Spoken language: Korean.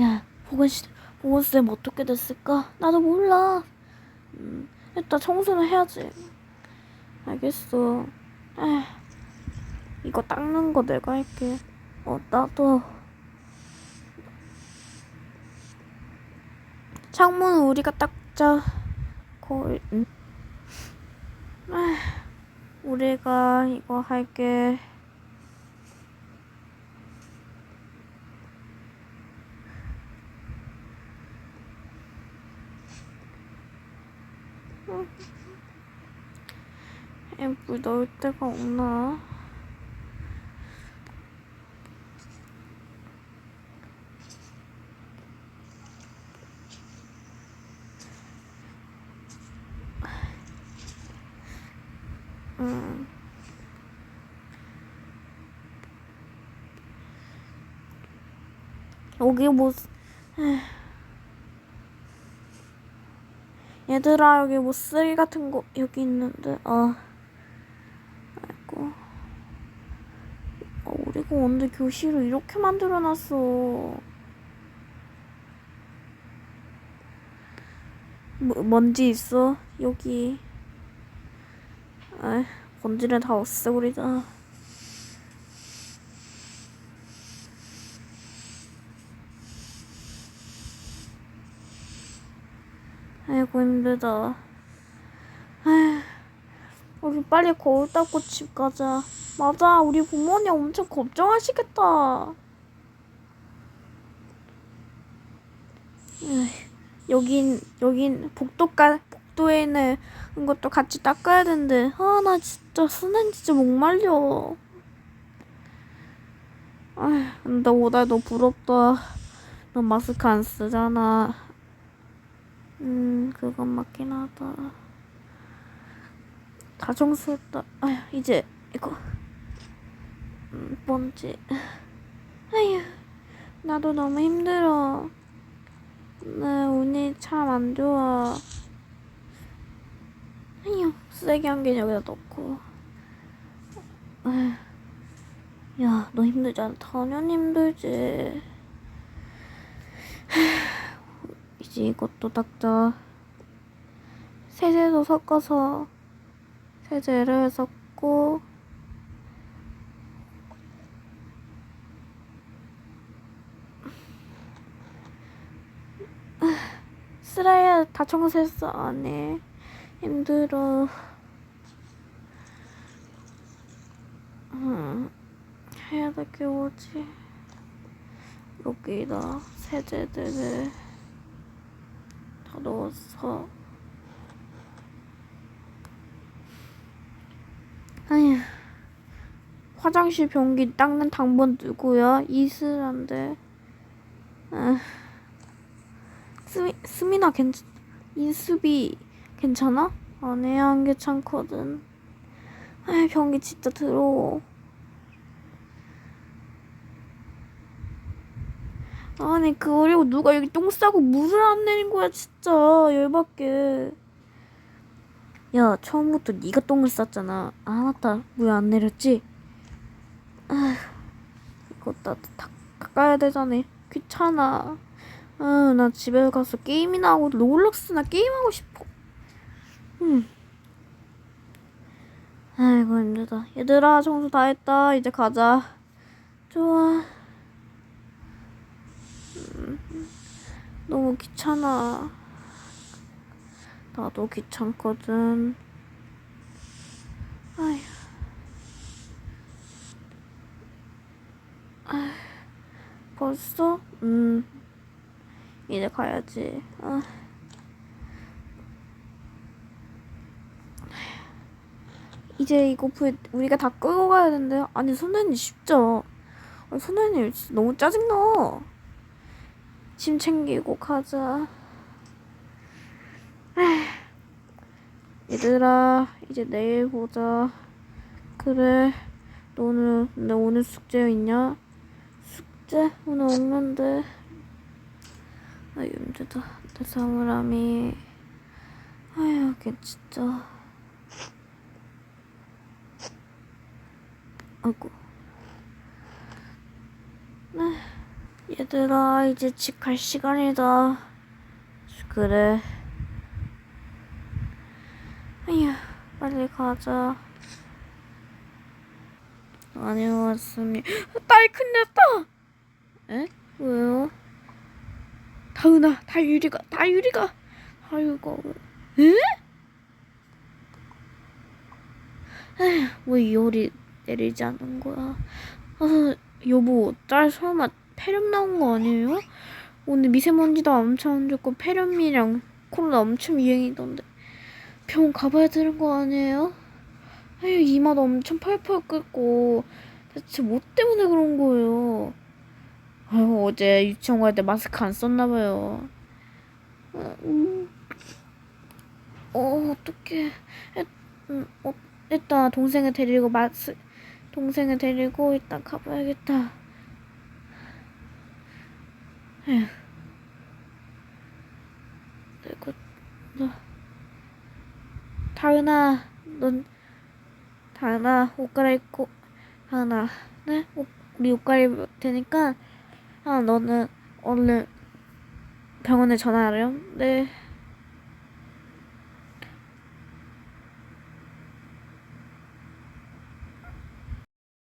야, 보건 씨, 보건 쌤 어떻게 됐을까? 나도 몰라. 음, 일단 청소는 해야지. 알겠어. 에, 이거 닦는 거 내가 할게. 어, 나도. 창문은 우리가 닦자. 거울. 음. 에, 우리가 이거 할게. 물 넣을 데가 없나? 음. 여기 뭐, 에휴. 얘들아, 여기 뭐 쓰레기 같은 거 여기 있는데, 아. 아이고. 아, 우리가 언제 교실을 이렇게 만들어놨어. 뭐, 먼지 있어? 여기. 아, 먼지를 다 없애버리자. 아이고 힘들다. 우리 빨리 거울 닦고 집 가자. 맞아, 우리 부모님 엄청 걱정하시겠다. 여긴 여긴 복도가 복도에 있는 것도 같이 닦아야 되는데 아 나 진짜 수능 진짜 목말려. 아휴, 근데 오다 너 부럽다. 너 마스크 안 쓰잖아. 음, 그건 맞긴 하다. 다 청소했다. 아휴, 이제 이거 음, 먼지. 아휴, 나도 너무 힘들어. 나 운이 참 안 좋아. 아휴, 쓰레기 한 개 여기다 넣고. 아휴, 야, 너 힘들잖아. 당연히 힘들지. 이제 이것도 닦자. 세제도 섞어서 세제를 섞고 쓰라야 다 청소했어 안해 힘들어. 음, 해야 될 게 뭐지? 여기다 세제들을 다 넣었어. 아휴. 화장실 변기 닦는 당번 누구야? 이슬한데. 아. 스미, 스미나 괜찮, 인수비 괜찮아? 안 해야 한 게 참거든. 아 변기 진짜 더러워. 아니 그리고 누가 여기 똥 싸고 물을 안 내린 거야 진짜 열받게 야 처음부터 네가 똥을 쌌잖아. 아 맞다. 물안 내렸지? 아 이거 나도 다 닦아야 되잖아. 귀찮아. 아나 집에 가서 게임이나 하고 로블록스나 게임하고 싶어. 음. 아이고 힘들다. 얘들아 청소 다 했다. 이제 가자. 좋아. 너무 귀찮아. 나도 귀찮거든. 아휴. 아휴. 벌써? 음. 이제 가야지. 아. 이제 이거 불 우리가 다 끄고 가야 되는데 아니 선생님 쉽죠? 아니, 선생님 너무 짜증나. 짐 챙기고 가자. 에휴. 얘들아, 이제 내일 보자. 그래. 너 오늘, 너 오늘 숙제 있냐? 숙제? 오늘 없는데. 아, 힘들다. 내 사물함이. 아휴, 걔 진짜. 아이고. 네. 얘들아, 이제 집 갈 시간이다. 그래. 아휴, 빨리 가자. 다녀왔습니다. 딸 큰났다! 에? 왜요? 다은아, 다유리가, 다유리가, 다유가, 에? 에휴, 왜 열이 내리지 않는 거야? 아, 여보, 딸 설마 폐렴 나온 거 아니에요? 오늘 미세먼지도 엄청 안 좋고 폐렴이랑 코로나 엄청 유행이던데 병원 가봐야 되는 거 아니에요? 아유 이마도 엄청 펄펄 끓고 대체 뭐 때문에 그런 거예요? 아유 어제 유치원 갈 때 마스크 안 썼나 봐요. 어, 음. 어 어떡해. 에, 음, 어, 일단 동생을 데리고 마스 동생을 데리고 일단 가봐야겠다. 에휴. 내가 나 다은아, 넌 다은아 옷 갈아입고 다은아, 네? 옷, 우리 옷 갈아입을 테니까 아 너는 얼른 병원에 전화하렴. 네.